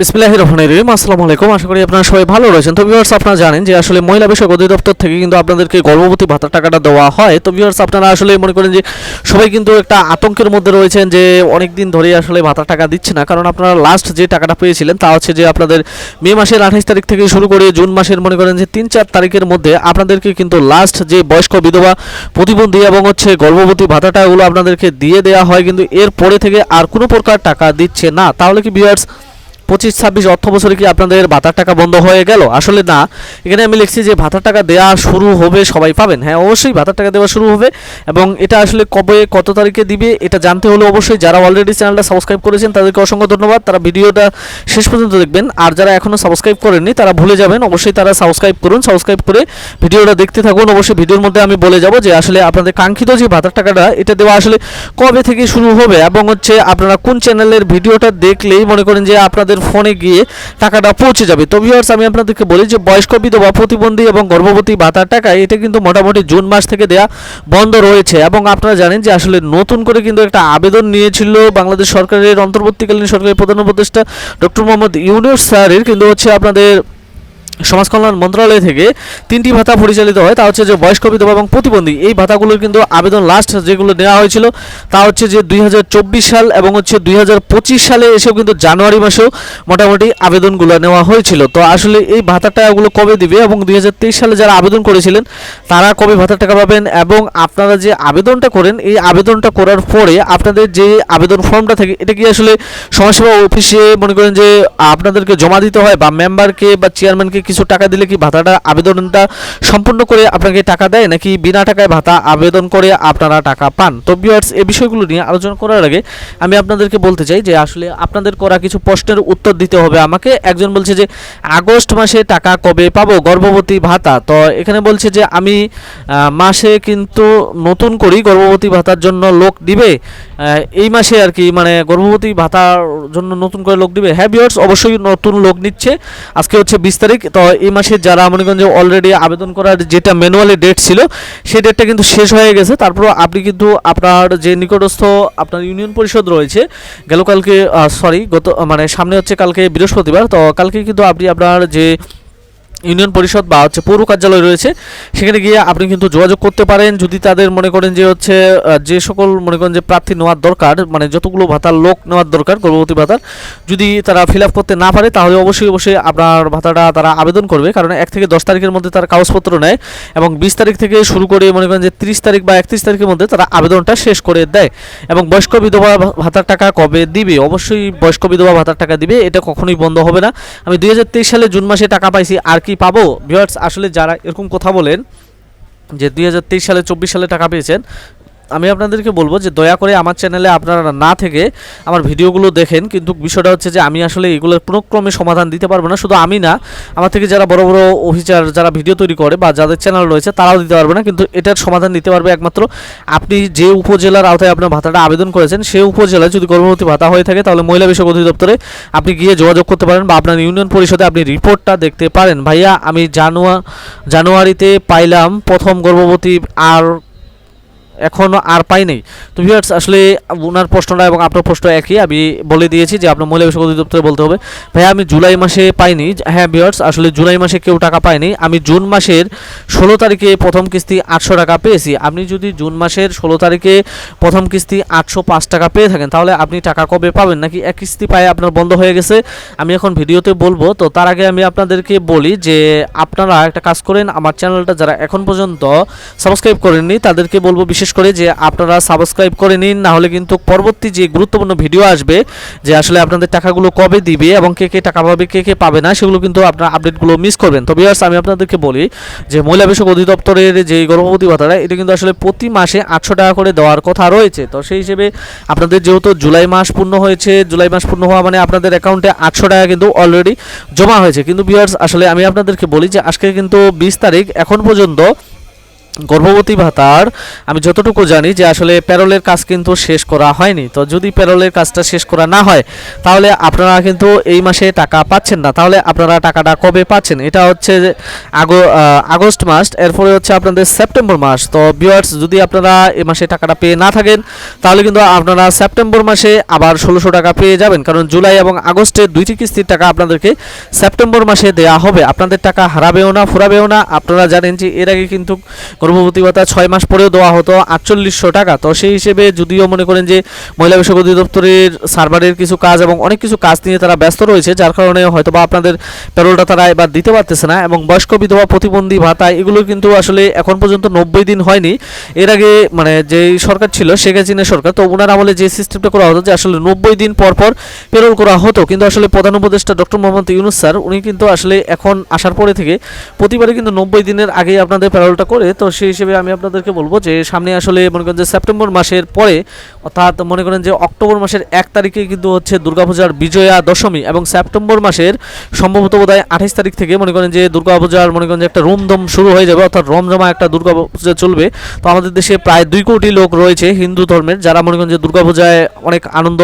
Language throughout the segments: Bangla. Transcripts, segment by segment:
বিসমিল্লাহ রহমানির রহিম, আসসালামু আলাইকুম। আশা করি আপনারা সবাই ভালো রয়েছেন। তো ভিউয়ার্স আপনারা জানেন যে আসলে মহিলা বিষয়ক অধিদপ্তর থেকে কিন্তু আপনাদেরকে গর্ভবতী ভাতার টাকাটা দেওয়া হয়। তো ভিউয়ার্স আপনারা আসলে মনে করেন যে সবাই কিন্তু একটা আতঙ্কের মধ্যে রয়েছেন যে অনেক দিন ধরেই আসলে ভাতার টাকা দিচ্ছে না। কারণ আপনারা লাস্ট যে টাকাটা পেয়েছিলেন তা হচ্ছে যে আপনাদের মে মাসের আঠাশ তারিখ থেকে শুরু করে জুন মাসের মনে করেন যে তিন চার তারিখের মধ্যে আপনাদেরকে কিন্তু লাস্ট যে বয়স্ক বিধবা প্রতিবন্ধী এবং হচ্ছে গর্ভবতী ভাতাটা ওগুলো আপনাদেরকে দিয়ে দেওয়া হয়। কিন্তু এর পরে থেকে আর কোনো প্রকার টাকা দিচ্ছে না। তাহলে কি ভিউয়ার্স পঁচিশ, ছাব্বিশ অর্থ বছরে কি আপনাদের ভাতার টাকা বন্ধ হয়ে গেল? আসলে না। এখানে আমি লিখছি যে ভাতার টাকা দেওয়া শুরু হবে, সবাই পাবেন। হ্যাঁ অবশ্যই ভাতার টাকা দেওয়া শুরু হবে এবং এটা আসলে কবে, কত তারিখে দিবে এটা জানতে হলে অবশ্যই যারা অলরেডি চ্যানেলটা সাবস্ক্রাইব করেছেন তাদেরকে অসংখ্য ধন্যবাদ। তারা ভিডিওটা শেষ পর্যন্ত দেখবেন। আর যারা এখনও সাবস্ক্রাইব করেননি, তারা ভুলে যাবেন। অবশ্যই তারা সাবস্ক্রাইব করুন। সাবস্ক্রাইব করে ভিডিওটা দেখতে থাকুন। অবশ্যই ভিডিওর মধ্যে আমি বলে যাব যে আসলে আপনাদের কাঙ্ক্ষিত যে ভাতার টাকাটা, এটা দেওয়া আসলে কবে থেকে শুরু হবে এবং হচ্ছে আপনারা কোন চ্যানেলের ভিডিওটা দেখলেই মনে করেন যে আপনাদের ফোনে গিয়ে টাকাটা পৌঁছে যাবে। তো ভিউয়ার্স আমি আপনাদেরকে বলি যে বয়স্ক বিধবা, প্রতিবন্ধী এবং গর্ভবতী ভাতার টাকা এটা কিন্তু মোটামুটি জুন মাস থেকে দেয়া বন্ধ রয়েছে এবং আপনারা জানেন যে আসলে নতুন করে কিন্তু একটা আবেদন নিয়েছিল বাংলাদেশ সরকারের, অন্তর্বর্তীকালীন সরকারের প্রধান উপদেষ্টা ডক্টর মোহাম্মদ ইউনুস স্যারের। কিন্তু হচ্ছে আপনাদের সমাজ কল্যাণ মন্ত্রণালয় থেকে তিনটি ভাতা পরিচালিত হয়। তা হচ্ছে যে বয়স্ক বিধবা এবং প্রতিবন্ধী। এই ভাতাগুলোর কিন্তু আবেদন লাস্ট যেগুলো নেওয়া হয়েছিল, তা হচ্ছে যে দুই হাজার চব্বিশ সাল এবং হচ্ছে দুই হাজার পঁচিশ সালে এসেও কিন্তু জানুয়ারি মাসেও মোটামুটি আবেদনগুলো নেওয়া হয়েছিল। তো আসলে এই ভাতার টাকাগুলো কবে দিবে এবং দুই হাজার তেইশ সালে যারা আবেদন করেছিলেন, তারা কবে ভাতার টাকা পাবেন এবং আপনারা যে আবেদনটা করেন, এই আবেদনটা করার পরে আপনাদের যে আবেদন ফর্মটা থাকে, এটা কি আসলে সমাজসেবা অফিসে মনে করেন যে আপনাদেরকে জমা দিতে হয় বা মেম্বারকে বা চেয়ারম্যানকে কিছু টাকা দিলে কি ভাতাটা, আবেদনটা সম্পূর্ণ করে আপনাকে টাকা দেয় নাকি বিনা টাকায় ভাতা আবেদন করে আপনারা টাকা পান? তো ভিউয়ার্স এই বিষয়গুলো নিয়ে আলোচনা করার আগে আমি আপনাদেরকে বলতে চাই যে আসলে আপনাদের করা কিছু প্রশ্নের উত্তর দিতে হবে আমাকে। একজন বলছে যে, আগস্ট মাসে টাকা কবে পাবো? গর্ভবতী ভাতা। তো এখানে বলছে যে, আমি মাসে কিন্তু নতুন করি গর্ভবতী ভাতার জন্য লোক দিবে। এই মাসে আর কি মানে গর্ভবতী ভাতার জন্য নতুন করে লোক দিবে। হ্যাঁ ভিউয়ার্স অবশ্যই নতুন লোক নিচ্ছে। আজকে হচ্ছে বিশ তারিখ তো এই মাসে যারা মনে যে অলরেডি আবেদন করার যেটা ম্যানুয়ালি ডেট ছিল, সেই ডেটটা কিন্তু শেষ হয়ে গেছে। তারপর আপনি কিন্তু আপনার যে নিকটস্থ আপনার ইউনিয়ন পরিষদ রয়েছে, গেল কালকে সরি গত মানে সামনে হচ্ছে কালকে বৃহস্পতিবার, তো কালকে কিন্তু আপনি আপনার যে ইউনিয়ন পরিষদ বা হচ্ছে পৌর কার্যালয় রয়েছে, সেখানে গিয়ে আপনি কিন্তু যোগাযোগ করতে পারেন। যদি তাদের মনে করেন যে হচ্ছে যে সকল মনে করেন যে প্রার্থী নেওয়ার দরকার মানে যতগুলো ভাতার লোক নেওয়ার দরকার, গর্ভবতী ভাতার, যদি তারা ফিল আপ করতে না পারে, তাহলে অবশ্যই অবশ্যই আপনার ভাতাটা তারা আবেদন করবে। কারণ এক থেকে দশ তারিখের মধ্যে তারা কাগজপত্র নেয় এবং বিশ তারিখ থেকে শুরু করে মনে করেন যে তিরিশ তারিখ বা একত্রিশ তারিখের মধ্যে তারা আবেদনটা শেষ করে দেয়। এবং বয়স্ক বিধবা ভাতার টাকা কবে দিবে? অবশ্যই বয়স্ক বিধবা ভাতার টাকা দিবে। এটা কখনোই বন্ধ হবে না। আমি দুই হাজার তেইশ সালে জুন মাসে টাকা পাইছি, আর কি পাবো? ভিউয়ার্স আসলে যারা এরকম কথা বলেন যে দুই হাজার তেইশ সালে, চব্বিশ সালে টাকা পেয়েছেন আমি আপনাদেরকে বলব যে দয়া করে আমার চ্যানেলে আপনারা না থেকে আমার ভিডিওগুলো দেখেন। কিন্তু বিষয়টা হচ্ছে যে আমি আসলে এগুলোর পুনঃক্রমে সমাধান দিতে পারব না। শুধু আমি না, আমার থেকে যারা বড় বড় অফিসার যারা ভিডিও তৈরি করে বা যাদের চ্যানেল রয়েছে, তারাও দিতে পারবে না। কিন্তু এটার সমাধান দিতে পারবে একমাত্র আপনি যে উপজেলার আওতায় আপনার ভাতাটা আবেদন করেছেন, সেই উপজেলায় যদি গর্ভবতী ভাতা হয়ে থাকে, তাহলে মহিলা বিষয়ক অধিদপ্তরে আপনি গিয়ে যোগাযোগ করতে পারেন বা আপনার ইউনিয়ন পরিষদে আপনি রিপোর্টটা দেখতে পারেন। ভাইয়া, আমি জানুয়া, জানুয়ারিতে পাইলাম প্রথম গর্ভবতী আর এখনও আর পাই নাই। তো ভিউয়ার্স আসলে ওনার প্রশ্নটা এবং আপনার প্রশ্ন একই, আমি বলে দিয়েছি যে আপনার মহিলা বিষয়ক অধিদপ্তরে বলতে হবে। ভাইয়া আমি জুলাই মাসে পাইনি। হ্যাঁ ভিউয়ার্স আসলে জুলাই মাসে কেউ টাকা পায়নি। আমি জুন মাসের ষোলো তারিখে প্রথম কিস্তি আটশো টাকা পেয়েছি। আপনি যদি জুন মাসের ষোলো তারিখে প্রথম কিস্তি আটশো পাঁচ টাকা পেয়ে থাকেন, তাহলে আপনি টাকা কবে পাবেন? নাকি এক কিস্তি পায়ে আপনার বন্ধ হয়ে গেছে? আমি এখন ভিডিওতে বলব। তো তার আগে আমি আপনাদেরকে বলি যে আপনারা একটা কাজ করেন, আমার চ্যানেলটা যারা এখন পর্যন্ত সাবস্ক্রাইব করেননি, তাদেরকে বলব বিশেষ করে যে আপনারা সাবস্ক্রাইব করে নিন, না হলে কিন্তু পরবর্তী যে গুরুত্বপূর্ণ ভিডিও আসবে, যে আসলে আপনাদের টাকাগুলো কবে দিবে এবং কে কে টাকা পাবে, কে কে পাবে না, সেগুলো কিন্তু আপনার আপডেটগুলো মিস করবেন। তো বিয়ার্স আমি আপনাদেরকে বলি যে মহিলা বিষয়ক অধিদপ্তরের যে গর্ভবতী ভাতাটা এটা কিন্তু আসলে প্রতি মাসে আটশো টাকা করে দেওয়ার কথা রয়েছে। তো সেই হিসেবে আপনাদের যেহেতু জুলাই মাস পূর্ণ হয়েছে, জুলাই মাস পূর্ণ হওয়া মানে আপনাদের অ্যাকাউন্টে আটশো টাকা কিন্তু অলরেডি জমা হয়েছে। কিন্তু বিয়ার্স আসলে আমি আপনাদেরকে বলি যে আজকে কিন্তু বিশ তারিখ, এখন পর্যন্ত গর্ভবতী ভাতার, আমি যতটুকু জানি যে আসলে প্যারোলের কাজ কিন্তু শেষ করা হয়নি। তো যদি প্যারোলের কাজটা শেষ করা না হয়, তাহলে আপনারা কিন্তু এই মাসে টাকা পাচ্ছেন না। তাহলে আপনারা টাকাটা কবে পাচ্ছেন? এটা হচ্ছে আগস্ট মাস, এরপরে হচ্ছে আপনাদের সেপ্টেম্বর মাস। তো ভিউয়ার্স যদি আপনারা এই মাসে টাকাটা পেয়ে না থাকেন, তাহলে কিন্তু আপনারা সেপ্টেম্বর মাসে আবার ষোলোশো টাকা পেয়ে যাবেন। কারণ জুলাই এবং আগস্টে দুইটি কিস্তির টাকা আপনাদেরকে সেপ্টেম্বর মাসে দেয়া হবে। আপনাদের টাকা হারাবেও না, ফুরাবেও না। আপনারা জানেন যে এর আগে কিন্তু গর্ভবতী ভাতা ছয় মাস পরেও দেওয়া হতো আটচল্লিশশো টাকা। তো সেই হিসেবে যদিও মনে করেন যে মহিলা বিষয়ক অধিদপ্তরের সার্ভারের কিছু কাজ এবং অনেক কিছু কাজ নিয়ে তারা ব্যস্ত রয়েছে, যার কারণে হয়তো বা আপনাদের প্যারোলটা তারা এবার দিতে পারতেছে না এবং বয়স্ক বিধবা প্রতিবন্ধী ভাতা এগুলো কিন্তু আসলে এখন পর্যন্ত নব্বই দিন হয়নি। এর আগে মানে যেই সরকার ছিল, শেখ হাসিনা সরকার, তো ওনার আমলে যে সিস্টেমটা করা হতো যে আসলে নব্বই দিন পর পর পেরোল করা হতো, কিন্তু আসলে প্রধান উপদেষ্টা ডক্টর মোহাম্মদ ইউনুস স্যার, উনি কিন্তু আসলে এখন আসার পরে থেকে প্রতিবারে কিন্তু নব্বই দিনের আগেই আপনাদের প্যারোলটা করে, তো সেই হিসেবে আমি আপনাদেরকে বলব যে সামনে আসলে মনে করেন যে সেপ্টেম্বর মাসের পরে, অর্থাৎ মনে করেন যে অক্টোবর মাসের এক তারিখে কিন্তু হচ্ছে দুর্গাপূজার বিজয়া দশমী এবং সেপ্টেম্বর মাসের সম্ভবত বোধ হয় আঠাইশ তারিখ থেকে মনে করেন যে দুর্গাপূজার মনে করেন যে একটা রুমদম শুরু হয়ে যাবে, অর্থাৎ রমজমা একটা দুর্গাপূজা চলবে। তো আমাদের দেশে প্রায় দুই কোটি লোক রয়েছে হিন্দু ধর্মের, যারা মনে করেন যে দুর্গাপূজায় অনেক আনন্দ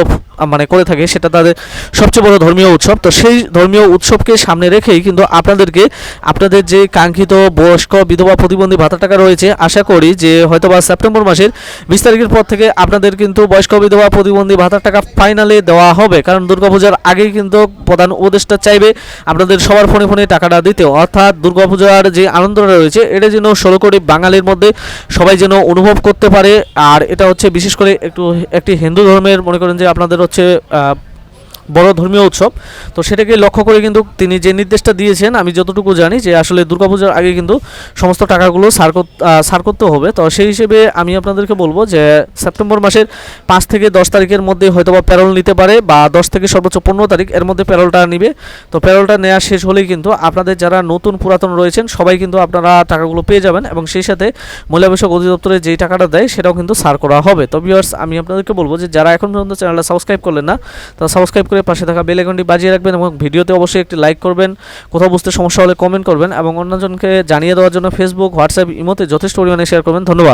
মানে করে থাকে, সেটা তাদের সবচেয়ে বড় ধর্মীয় উৎসব। তো সেই ধর্মীয় উৎসবকে সামনে রেখেই কিন্তু আপনাদেরকে আপনাদের যে কাঙ্ক্ষিত বয়স্ক বিধবা প্রতিবন্ধী ভাতা টাকা রয়েছে, আশা করি যে হয়তোবা সেপ্টেম্বর মাসের বিশ তারিখের পর থেকে আপনাদের কিন্তু বয়স্ক বিধবা প্রতিবন্ধী ভাতার টাকা ফাইনালে দেওয়া হবে। কারণ দুর্গাপূজার আগেই কিন্তু প্রধান উপদেষ্টা চাইবে আপনাদের সবার ফোনে ফোনে টাকাটা দিতে। অর্থাৎ দুর্গাপূজার যে আনন্দটা রয়েছে, এটা যেন ষোলো কোটি বাঙালির মধ্যে সবাই যেন অনুভব করতে পারে। আর এটা হচ্ছে বিশেষ করে একটু, একটি হিন্দু ধর্মের, মনে করেন যে আপনাদের হচ্ছে বড় ধর্মীয় উৎসব। তো সেটাকে লক্ষ্য করে কিন্তু তিনি যে নির্দেশটা দিয়েছেন, আমি যতটুকু জানি যে আসলে দুর্গাপূজার আগে কিন্তু সমস্ত টাকাগুলো সার করতে হবে। তো সেই হিসেবে আমি আপনাদেরকে বলব যে সেপ্টেম্বর মাসের পাঁচ থেকে দশ তারিখের মধ্যে হয়তো বা প্যারোল নিতে পারে বা দশ থেকে সর্বোচ্চ পনেরো তারিখ এর মধ্যে প্যারোলটা নিবে। তো প্যারোলটা নেওয়া শেষ হলেই কিন্তু আপনাদের যারা নতুন পুরাতন রয়েছেন, সবাই কিন্তু আপনারা টাকাগুলো পেয়ে যাবেন এবং সেই সাথে মহিলা অধিদপ্তরে যেই টাকাটা দেয় সেটাও কিন্তু সার করা হবে। তো ভিউয়ার্স আমি আপনাদেরকে বলব যে যারা এখন পর্যন্ত চ্যানেলটা সাবস্ক্রাইব করলেন না তারা সাবস্ক্রাইব করে পাশে থাকা বেল আইকনটি বাজিয়ে রাখবেন এবং ভিডিওতে অবশ্যই একটি লাইক করবেন। কোথাও বুঝতে সমস্যা হলে কমেন্ট করবেন এবং অন্যজনকে জানিয়ে দেওয়ার জন্য ফেসবুক হোয়াটসঅ্যাপ ইমোতে যথেষ্ট পরিমাণে শেয়ার করবেন। ধন্যবাদ।